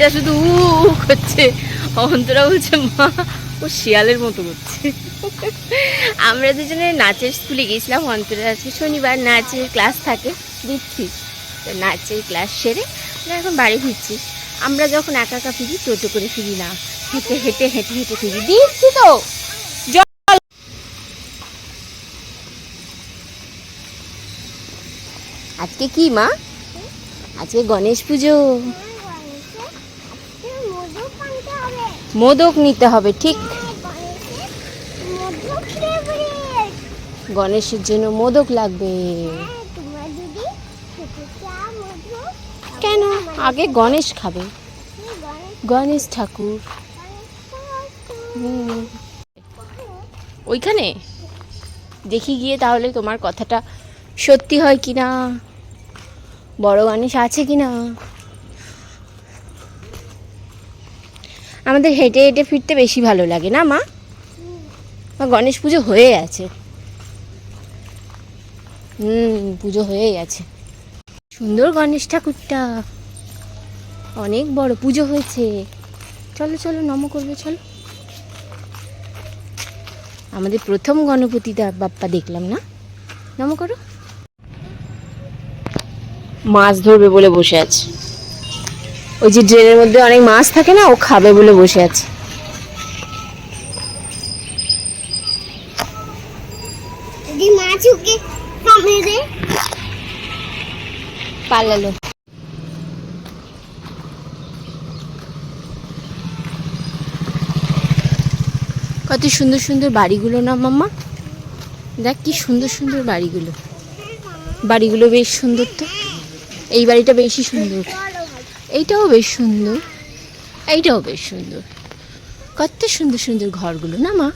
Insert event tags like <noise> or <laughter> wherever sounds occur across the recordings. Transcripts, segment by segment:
কুকুরটা শুধু উ করছে। অন্তরা বলছে, মা, ও শিয়ালের মতো করছে। আমরা দুজনে নাচের স্কুলে গেছিলাম অন্তরা আজকে শনিবার নাচের ক্লাস থাকে, দিচ্ছি। তো নাচের ক্লাস সেরে আমরা এখন বাড়ি ফিরছি। আমরা যখন একা একা ফিরি, টোটো করে ফিরি না। হেঁটে হেঁটে হেঁটে হেঁটে ফিরি। দিচ্ছি তো! জল! আজকে কি, মা? আজকে গণেশ পুজো। মোদক নিতে হবে, ঠিক? গণেশের জন্য মোদক লাগবে। কেন? আগে গণেশ খাবে। গণেশ ঠাকুর। ওইখানে? দেখি গিয়ে তাহলে তোমার কথাটা সত্যি হয় কি না বড় গণেশ আছে কি না আমাদের হেঁটে হেঁটে ফিরতে বেশি ভালো লাগে, না মা? গণেশ পুজো হয়ে আছে। হুম, পুজো হয়ে গেছে সুন্দর গণেশ ঠাকুরটা। অনেক বড় পুজো হয়েছে। চলো চলো, নম করবে, চলো। আমাদের প্রথম গণপতি বাপ্পা দেখলাম, না? নম করো। মাছ ধরবে বলে বসে আছে। ওই যে ড্রেনের মধ্যে অনেক মাছ থাকে না ও খাবে বলে বসে আছে। পালালো। কত সুন্দর সুন্দর বাড়িগুলো না মাম্মা? দেখ কি সুন্দর সুন্দর বাড়িগুলো। বাড়িগুলো বেশ সুন্দর তো। এই বাড়িটা বেশি সুন্দর। এইটাও বেশ সুন্দর। এইটাও বেশ সুন্দর। কত সুন্দর সুন্দর ঘরগুলো না, মা?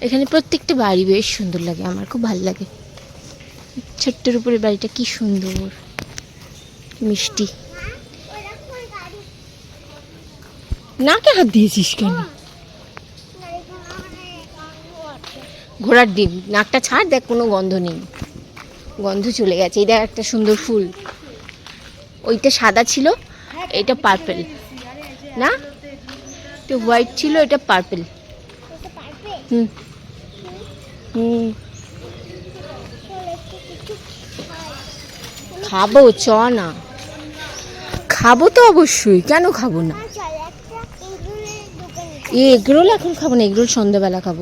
এখানে প্রত্যেকটা বাড়ি বেশ সুন্দর লাগে, আমার খুব ভালো লাগে। ছোট্টর উপরে বাড়িটা কি সুন্দর মিষ্টি। নাকে হাত দিয়েছিস কেন? ঘোড়ার ডিম, নাকটা ছাড়, দেখ কোনো গন্ধ নেই। গন্ধ চলে গেছে, এই দেখ একটা সুন্দর ফুল। ওইটা সাদা ছিল এটা পার্পেল না? তো হোয়াইট ছিল এটা পার্পেল হুম। হুম। খাব চ না। খাব তো অবশ্যই কেন খাব না? চল একটা এগুলোর দোকানে এই এগরোল এখন খাব না এগরোল সন্ধ্যাবেলা খাব।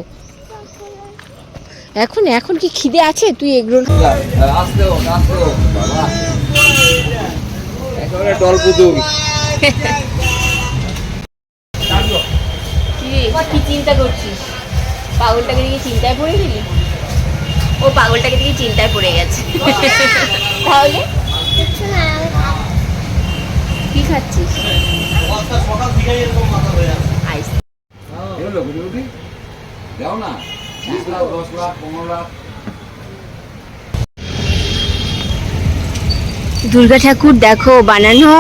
এখন এখন কি খিদে আছে? তুই এগরোল পুতুল। কি চিন্তা করছিস? পাগলটাকে দিকে চিন্তায় পড়ে গেলি? ও পাগলটাকে দিকে চিন্তায় পড়ে গেছে। তাহলে? কি খাচ্ছিস? আইস দাও না। বিশ লাখ দশ লাখ পনেরো লাখ। দুর্গা ঠাকুর দেখো, বানানো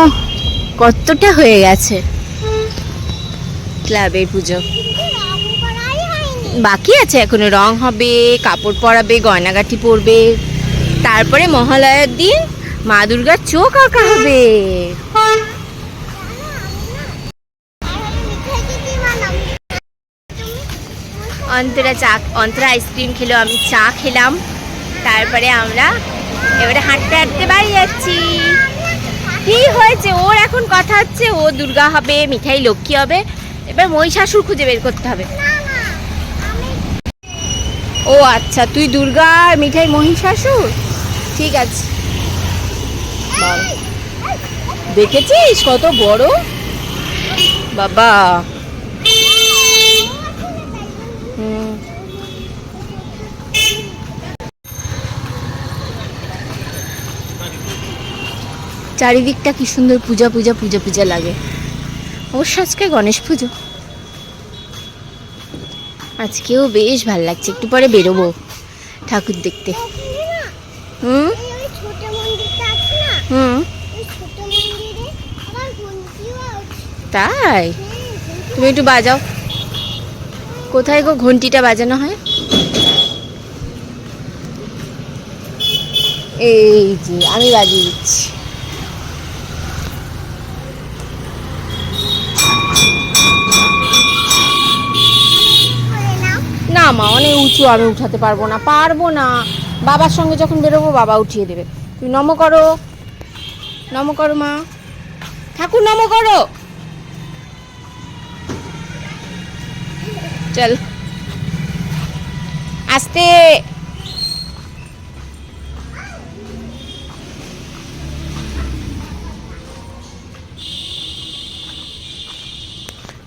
কতটা হয়ে গেছে। ক্লাবের পুজো। বাকি আছে, এখনও রং হবে, কাপড় পরাবে, গয়নাগাটি পরবে। তারপরে মহালয়ার দিন মা দুর্গার চোখ আঁকা হবে। অন্তরা চা, অন্তরা আইসক্রিম খেলো, আমি চা খেলাম। তারপরে আমরা এবারে হাঁটতে হাঁটতে বাড়ি যাচ্ছি। কি হয়েছে? ওর এখন কথা হচ্ছে, ও দুর্গা হবে, মিঠাই লক্ষ্মী হবে। এবার মহিষাসুর খুঁজে বের করতে হবে। ও আচ্ছা তুই দুর্গা মিঠাই মহিষাসুর? ঠিক আছে। দেখেছিস কত বড়? বাবা। চারিদিকটা কি সুন্দর পূজা পূজা পূজা পূজা লাগে। অবশ্য আজকে গণেশ পুজো। আজকেও বেশ ভালো লাগছে একটু পরে বেরোবো ঠাকুর দেখতে। হুম? হুম? তাই? তুমি একটু বাজাও। কোথায় গো ঘন্টিটা বাজানো হয়? এই যে আমি বাজিয়ে দিচ্ছি করে নাও না মা অনেক উঁচু, আমি উঠাতে পারব না পারব না। বাবার সঙ্গে যখন বেরোবো, বাবা উঠিয়ে দেবে। তুমি নম করো। নম করো, মা। ঠাকুর, নম করো। চল। আস্তে।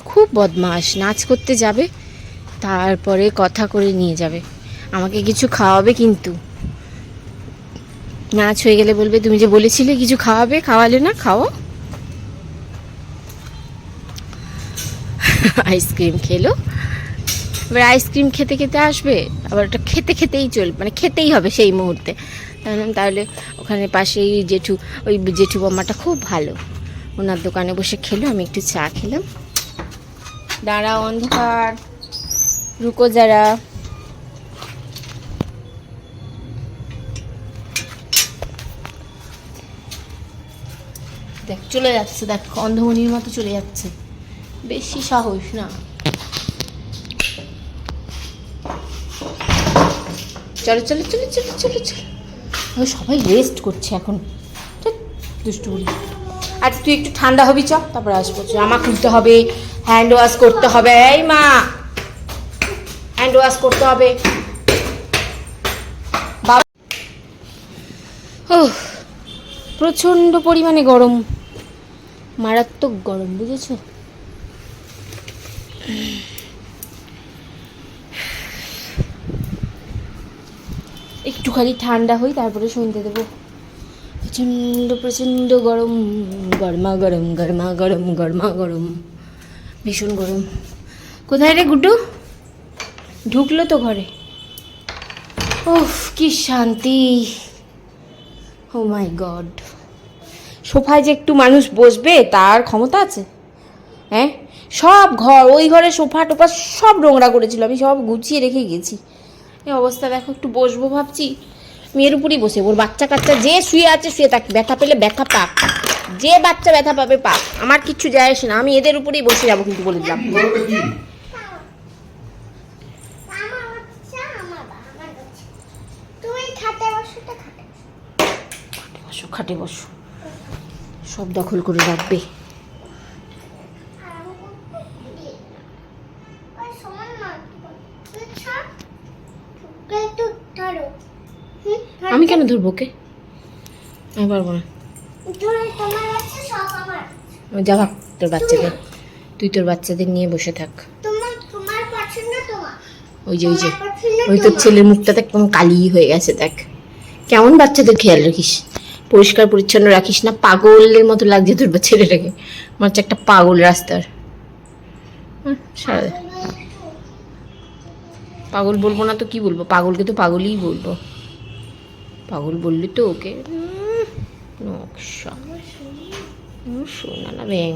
খুব বদমাস নাচ করতে যাবে। তারপরে কথা করে নিয়ে যাবে। আমাকে কিছু খাওয়াবে কিন্তু। নাচ হয়ে গেলে বলবে, তুমি যে বলেছিলে কিছু খাওয়াবে, খাওয়ালে না, খাও। আইসক্রিম খেলো। এবার আইসক্রিম খেতে খেতে আসবে, আবার ওটা খেতে খেতেই চল মানে খেতেই হবে সেই মুহূর্তে। তাহলে তাহলে ওখানে পাশেই জেঠু, ওই জেঠু বাম্মাটা খুব ভালো। ওনার দোকানে বসে খেলো, আমি একটু চা খেলাম। দাঁড়া অন্ধকার। রুকো যারা। দেখ চলে যাচ্ছে দেখ অন্ধমনির মতো চলে যাচ্ছে। বেশি সাহস না। চলো চলো চলো চলো চলো চলো। সবাই রেস্ট করছে এখন। ধ্যাৎ, দুষ্টু বলি। আচ্ছা তুই একটু ঠান্ডা হবি চ তারপরে আসব। জামা খুলতে হবে হ্যান্ড ওয়াশ করতে হবে। এই মা! হ্যান্ড ওয়াশ করতে হবে। ও প্রচণ্ড পরিমাণে গরম। মারাত্মক গরম, বুঝেছ? একটুখানি ঠান্ডা হই, তারপরে শুনতে দেবো। প্রচণ্ড প্রচণ্ড গরম। গরমা গরম গরমা গরম গরমা গরম। ভীষণ গরম। কোথায় রে গুড্ডু? ঢুকলো তো ঘরে। ওহ কি শান্তি। Oh my god. সোফায় যে একটু মানুষ বসবে, তার ক্ষমতা আছে। হ্যাঁ? সব ঘর, ওই ঘরে সোফা টোফা সব নোংরা করেছিল, আমি সব গুছিয়ে রেখে গেছি। এই অবস্থা দেখো, একটু বসবো ভাবছি। মেয়ের উপরই বসে, ওর বাচ্চা কাচ্চা যে শুয়ে আছে, শুয়ে থাক, ব্যথা পেলে ব্যথা পাক। যে বাচ্চা ব্যথা পাবে, পাক। আমার কিচ্ছু যায় আসে না, আমি এদের উপরেই বসে যাব কিন্তু বলে দিলাম আমার হচ্ছে আমার বা- আমার হচ্ছে তুমি খাটে বসো তো খাটে বসো। বসো খাটে বসো। সব দখল করে রাখবে। আমি কেন ধরবো ওকে? আমি পারব না। যা ভাগ, তোর বাচ্চাদের। তুই তোর বাচ্চাদের নিয়ে বসে থাক। ওই যে ওই যে। ওই তোর ছেলের মুখটা দেখ কেমন কালি হয়ে গেছে, দেখ। কেমন বাচ্চাদের খেয়াল রাখিস? পরিষ্কার, পরিচ্ছন্ন রাখিস না, পাগলের মতো লাগছে তোর ছেলেটাকে। মনে হচ্ছে একটা পাগল রাস্তার। পাগল বলব না তো কি বলব? পাগলকে তো পাগলই বলব। পাগল বললি তো ওকে। নকশা। শোনা না ব্যাং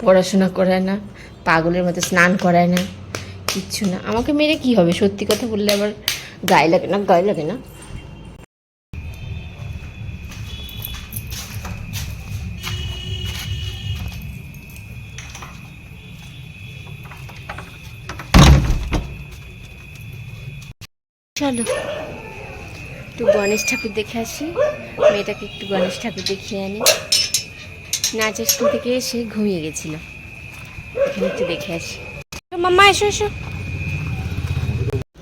পড়াশোনা করায় না, পাগলের মতো স্নান করায় না। কিচ্ছু না। আমাকে মেরে কি হবে? সত্যি কথা বললে আবার গায়ে লাগে না? গায়ে লাগে না? চলো। একটু গণেশ ঠাকুর দেখে আসি। মেয়েটাকে একটু গণেশ ঠাকুর দেখিয়ে আনি। নাচের স্কুল থেকে এসে ঘুমিয়ে গেছিল। এখানে একটু দেখে আসি। মাম্মা এসো এসো।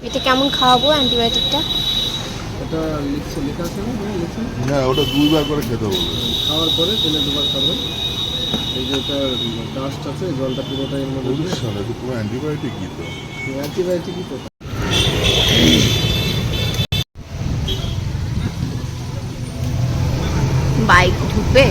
এটা কেমন খাওয়াবো অ্যান্টিবায়োটিকটা? ওটা লিখছে লেখা আছে হ্যাঁ, হ্যাঁ, ওটা দুইবার করে খেতে হবে। খাওয়ার পরে তেলে দুবার খাবেন এই যে ওটা ডাস্ট আছে জলটা পুরোটা এর মধ্যে সারা তো। পুরো অ্যান্টিবায়োটিকই তো। বাইক ঢুকবে?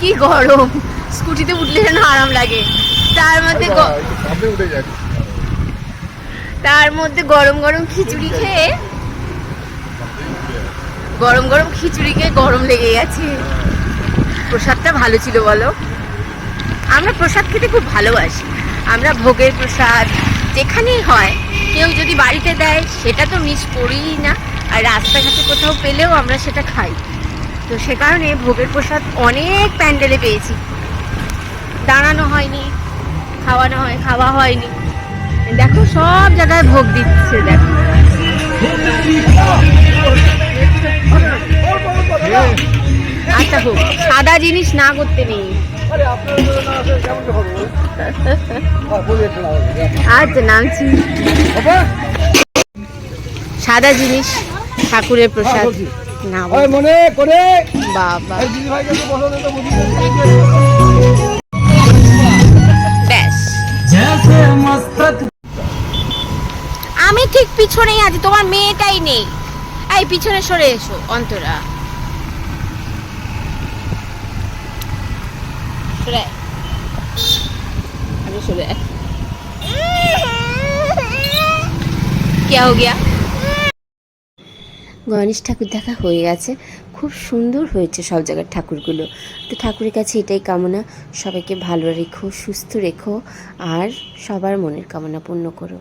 কি গরম? স্কুটিতে উঠলে যেন আরাম লাগে। তার মধ্যে যাচ্ছে তার মধ্যে গরম গরম খিচুড়ি খেয়ে গরম গরম খিচুড়ি খেয়ে গরম লেগে গেছে। প্রসাদটা ভালো ছিল বলো? আমরা প্রসাদ খেতে খুব ভালোবাসি। আমরা ভোগের প্রসাদ যেখানেই হয় কেউ যদি বাড়িতে দেয় সেটা তো মিস করিই না। আর রাস্তাঘাটে কোথাও পেলেও আমরা সেটা খাই। তো সে কারণে ভোগের প্রসাদ অনেক প্যান্ডেলে পেয়েছি। দাঁড়ানো হয়নি, খাওয়ানো হয়, খাওয়া হয়নি। দেখো, সব জায়গায় ভোগ দিচ্ছে, দেখো। আচ্ছা হোক সাদা জিনিস না করতে নেই। আচ্ছা নামছি। সাদা জিনিস, ঠাকুরের প্রসাদ। না ওই মনে করে বাবা এই দিদি ভাইকে একটু বসো তো বুঝি ব্যাস আমি ঠিক পিছনেই আছি তোমার মেয়েটাই নেই এই পিছনে সরে এসো অন্তরা সরে আয়। আরে সরে আয়। क्या <laughs> हो गया গণেশ ঠাকুর দেখা হয়ে গেছে। খুব সুন্দর হয়েছে সব জায়গার ঠাকুরগুলো। তো ঠাকুরের কাছে এটাই কামনা, সবাইকে ভালো রেখো, সুস্থ রেখো, আর সবার মনের কামনা পূর্ণ করো।